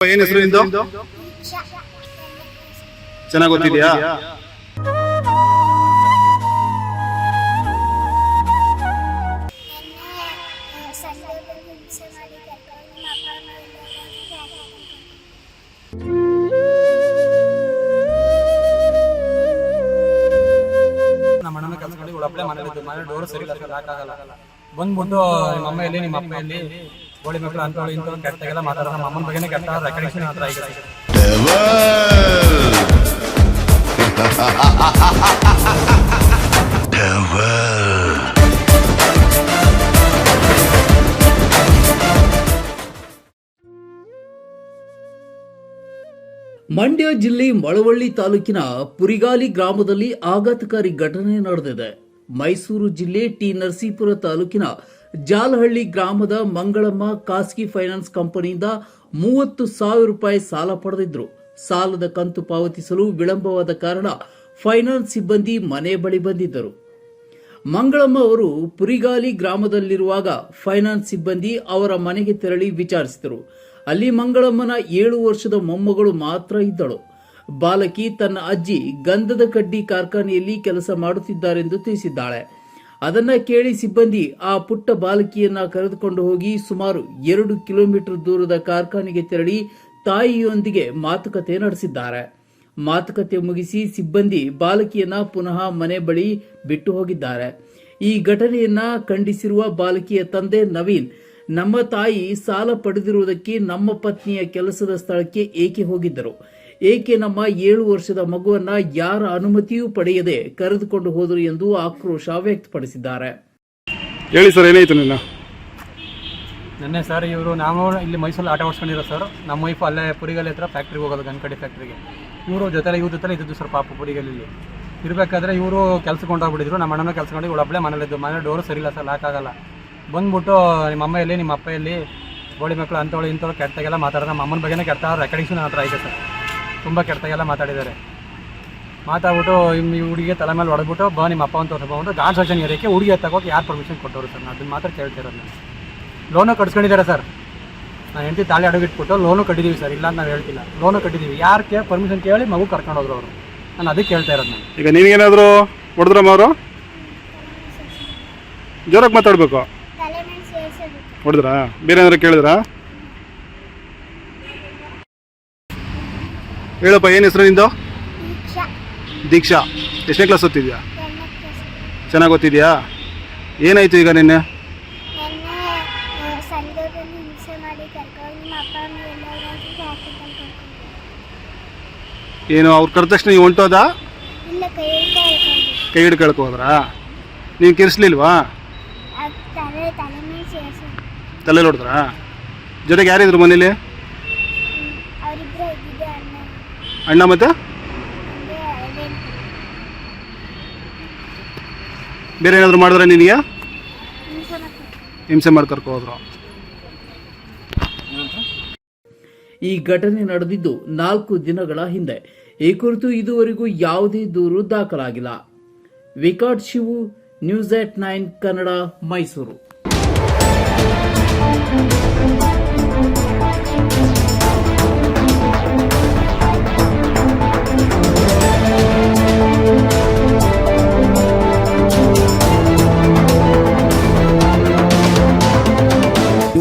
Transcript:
ಏನ್ ಹೆಸರು ನಿಂದು? ಚೆನ್ನಾಗಿ ಗೊತ್ತಿದ್ಯಾ ಮಾಡಿ ನಮ್ಮ ಅಣ್ಣನ ಕೆಲಸ ಇವಳು ಒಬ್ಬಳೆ ಮನೇಲಿ ಮನೆ ಡೋರ್ ಸರಿ ಹಾಕಾಗಲ್ಲ. ಬಂದ್ಬಿಟ್ಟು ನಿಮ್ಮ ಅಮ್ಮ ಎಲ್ಲಿ ನಿಮ್ಮ ಅಪ್ಪ ಎಲ್ಲಿ ಗೋಳಿ ಮಕ್ಕಳು ಅಂತವಳು ಇಂಥವ್ರು ಕೆಟ್ಟಾಗೆಲ್ಲ ಮಾತಾಡೋದು, ನಮ್ಮ ಅಮ್ಮನ ಬಗ್ಗೆನೇ ಕೆಟ್ಟ ರೆಕಗ್ನಿಷನ್ ಹತ್ರ ಮಂಡ್ಯ ಜಿಲ್ಲೆ ಮಳವಳ್ಳಿ ತಾಲೂಕಿನ ಪುರಿಗಾಲಿ ಗ್ರಾಮದಲ್ಲಿ ಆಘಾತಕಾರಿ ಘಟನೆ ನಡೆದಿದೆ. ಮೈಸೂರು ಜಿಲ್ಲೆ ಟಿ ನರಸೀಪುರ ತಾಲೂಕಿನ ಜಾಲಹಳ್ಳಿ ಗ್ರಾಮದ ಮಂಗಳಮ್ಮ ಖಾಸಗಿ ಫೈನಾನ್ಸ್ ಕಂಪನಿಯಿಂದ ಮೂವತ್ತು ಸಾವಿರ ರೂಪಾಯಿ ಸಾಲ ಪಡೆದಿದ್ದರು ಸಾಲದ ಕಂತು ಪಾವತಿಸಲು ವಿಳಂಬವಾದ ಕಾರಣ ಫೈನಾನ್ಸ್ ಸಿಬ್ಬಂದಿ ಮನೆ ಬಳಿ ಬಂದಿದ್ದರು. ಮಂಗಳಮ್ಮ ಅವರು ಪುರಿಗಾಲಿ ಗ್ರಾಮದಲ್ಲಿರುವಾಗ ಫೈನಾನ್ಸ್ ಸಿಬ್ಬಂದಿ ಅವರ ಮನೆಗೆ ತೆರಳಿ ವಿಚಾರಿಸಿದರು. ಅಲ್ಲಿ ಮಂಗಳಮ್ಮನ ಏಳು ವರ್ಷದ ಮೊಮ್ಮಗಳು ಮಾತ್ರ ಇದ್ದಳು. ಬಾಲಕಿ ತನ್ನ ಅಜ್ಜಿ ಗಂಧದ ಕಡ್ಡಿ ಕಾರ್ಖಾನೆಯಲ್ಲಿ ಕೆಲಸ ಮಾಡುತ್ತಿದ್ದಾರೆಂದು ತಿಳಿಸಿದ್ದಾಳೆ. ಅದನ್ನ ಕೇಳಿ ಸಿಬ್ಬಂದಿ ಆ ಪುಟ್ಟ ಬಾಲಕಿಯನ್ನ ಕರೆದುಕೊಂಡು ಹೋಗಿ ಸುಮಾರು ಎರಡು ಕಿಲೋಮೀಟರ್ ದೂರದ ಕಾರ್ಖಾನೆಗೆ ತೆರಳಿ ತಾಯಿಯೊಂದಿಗೆ ಮಾತುಕತೆ ನಡೆಸಿದ್ದಾರೆ. ಮಾತುಕತೆ ಮುಗಿಸಿ ಸಿಬ್ಬಂದಿ ಬಾಲಕಿಯನ್ನ ಪುನಃ ಮನೆ ಬಳಿ ಬಿಟ್ಟು ಹೋಗಿದ್ದಾರೆ. ಈ ಘಟನೆಯನ್ನ ಖಂಡಿಸಿರುವ ಬಾಲಕಿಯ ತಂದೆ ನವೀನ್, ನಮ್ಮ ತಾಯಿ ಸಾಲ ಪಡೆದಿರುವುದಕ್ಕೆ ನಮ್ಮ ಪತ್ನಿಯ ಕೆಲಸದ ಸ್ಥಳಕ್ಕೆ ಏಕೆ ಹೋಗಿದ್ದರು? ಏಕೆ ನಮ್ಮ ಏಳು ವರ್ಷದ ಮಗುವನ್ನ ಯಾರ ಅನುಮತಿಯೂ ಪಡೆಯದೆ ಕರೆದುಕೊಂಡು ಹೋದರು ಎಂದು ಆಕ್ರೋಶ ವ್ಯಕ್ತಪಡಿಸಿದ್ದಾರೆ. ಹೇಳಿ ಸರ್ ಏನಾಯ್ತು ನಿನ್ನ? ನಿನ್ನೆ ಸರ್ ಇವರು ನಾವು ಇಲ್ಲಿ ಮೈಸೂರಲ್ಲಿ ಆಟ ಆಡ್ಸ್ಕೊಂಡಿರೋ ಸರ್. ನಮ್ಮ ವೈಫ್ ಅಲ್ಲೇ ಪುರಿಗಲ್ಲಿ ಹತ್ರ ಫ್ಯಾಕ್ಟ್ರಿಗೆ ಹೋಗೋದು ಗನ್ಕಡಿ ಫ್ಯಾಕ್ಟ್ರಿಗೆ ಇವರು ಜೊತೆ ಇವ್ರ ಜೊತೆ ಇದ್ದಿದ್ದು ಸರ್ ಪಾಪ ಪುರಿಗಲ್ಲಿ ಇರಬೇಕಾದ್ರೆ ಇವರು ಕೆಲಸ ಕೊಂಡೋಗ್ಬಿಟ್ಟಿದ್ರು ನಮ್ಮ ಅಣ್ಣನ ಕೆಲಸಕೊಂಡು ಇವಳು ಒಬ್ಬಳೆ ಮನೇಲಿದ್ದು ಮನೆ ಡೋರು ಸರಿ ಇಲ್ಲ ಸರ್ ಆಗಲ್ಲ. ಬಂದ್ಬಿಟ್ಟು ನಿಮ್ಮ ಅಮ್ಮ ಎಲ್ಲಿ ನಿಮ್ಮ ಅಪ್ಪ ಎಲ್ಲಿ ಗೋಳಿ ಮಕ್ಕಳು ಅಂಥವಳು ಇಂಥವ್ರು ಕೆಟ್ಟಾಗೆಲ್ಲ ಮಾತಾಡೋದು ನಮ್ಮ ಅಮ್ಮನ ಬಗ್ಗೆನೇ ಕೆಟ್ಟ ರೆಕಗ್ನಿಷನ್ ಹತ್ರ ಐತೆ ಸರ್. ತುಂಬ ಕೆಟ್ಟದಾಗೆಲ್ಲ ಮಾತಾಡಿದ್ದಾರೆ. ಮಾತಾಡ್ಬಿಟ್ಟು ಈ ಹುಡುಗಿಗೆ ತಲೆ ಮೇಲೆ ಹೊಡೆದ್ಬಿಟ್ಟು ಬಾ ನಿಮ್ಮ ಅಪ್ಪ ಅಂತ ತಗೊಂಡು ಗಾಡ್ ಸೆಕ್ಷನ್ ಏರಿಯಕ್ಕೆ ಹುಡುಗಿ ತಗೋಕೆ ಯಾರು ಪರ್ಮಿಷನ್ ಕೊಟ್ಟವರು ಸರ್? ನಾನು ಅದನ್ನು ಮಾತ್ರ ಕೇಳ್ತಿರೋದು ನಾನು. ಲೋನು ಕಟ್ಸ್ಕೊಂಡಿದ್ದಾರೆ ಸರ್. ನಾನು ಹೆಂಡತಿ ತಾಳಿ ಅಡಗಿಟ್ಬಿಟ್ಟು ಲೋನು ಕಟ್ಟಿದ್ದೀವಿ ಸರ್ ಇಲ್ಲ ಅಂತ ನಾವು ಹೇಳ್ತಿಲ್ಲ. ಲೋನು ಕಟ್ಟಿದ್ದೀವಿ ಯಾರು ಕೇ ಪರ್ಮಿಷನ್ ಕೇಳಿ ಮಗು ಕರ್ಕೊಂಡು ಹೋದ್ರು ಅವರು. ನಾನು ಅದಕ್ಕೆ ಕೇಳ್ತಾ ಇರೋದು ನಾನು. ಈಗ ನೀವೇನಾದರೂ ಹೊಡೆದ್ರಮ್ಮ ಅವರು? ಜೋರಾಗಿ ಮಾತಾಡಬೇಕು? ತಲೆ ಮೇಲೆ ಸೇರಿಸೋದು. ಹೊಡೆದ್ರಾ? ಬೇರೆ ಏನಾದ್ರು ಕೇಳಿದ್ರಾ? ಹೇಳಪ್ಪ ಏನು ಹೆಸರು ನಿಂದು? ದೀಕ್ಷಾ. ಎಷ್ಟನೇ ಕ್ಲಾಸ್ ಓದ್ತಿದ್ಯಾ? ಚೆನ್ನಾಗಿ ಓದ್ತಿದ್ಯಾ? ಏನಾಯ್ತು ಈಗ ನಿನ್ನೆ? ಏನು ಅವ್ರು ಕರೆದ ತಕ್ಷಣ ನೀವು ಹೊಂಟೋದ? ಕೈ ಹಿಡ್ತಾ ಹೇಳ್ಕೊಂಡು ಕೈ ಹಿಡ್ಕೊಳಕ್ ಹೋದ್ರಾ? ನೀವು ಕಿರ್ಸ್ಲಿಲ್ವಾ? ತಲೆಯಲ್ಲಿ ಹೊಡೆದ್ರಾ? ಜೊತೆಗೆ ಯಾರಿದ್ರು ಮನೇಲಿ? ಅಣ್ಣ ಮತ್ತೆ? ಬೇರೆ ಏನಾದ್ರು ಮಾಡಿದ್ರೆ ನಿನಗೆ? ಹಿಂಸೆ ಮಾಡಿ ಕರ್ಕೊ ಹೋದ್ರು ಈ ಘಟನೆ ನಡೆದಿದ್ದು ನಾಲ್ಕು ದಿನಗಳ ಹಿಂದೆ. ಈ ಕುರಿತು ಇದುವರೆಗೂ ಯಾವುದೇ ದೂರು ದಾಖಲಾಗಿಲ್ಲ. Vikat Shivu, news eight nine Kannada Mysuru.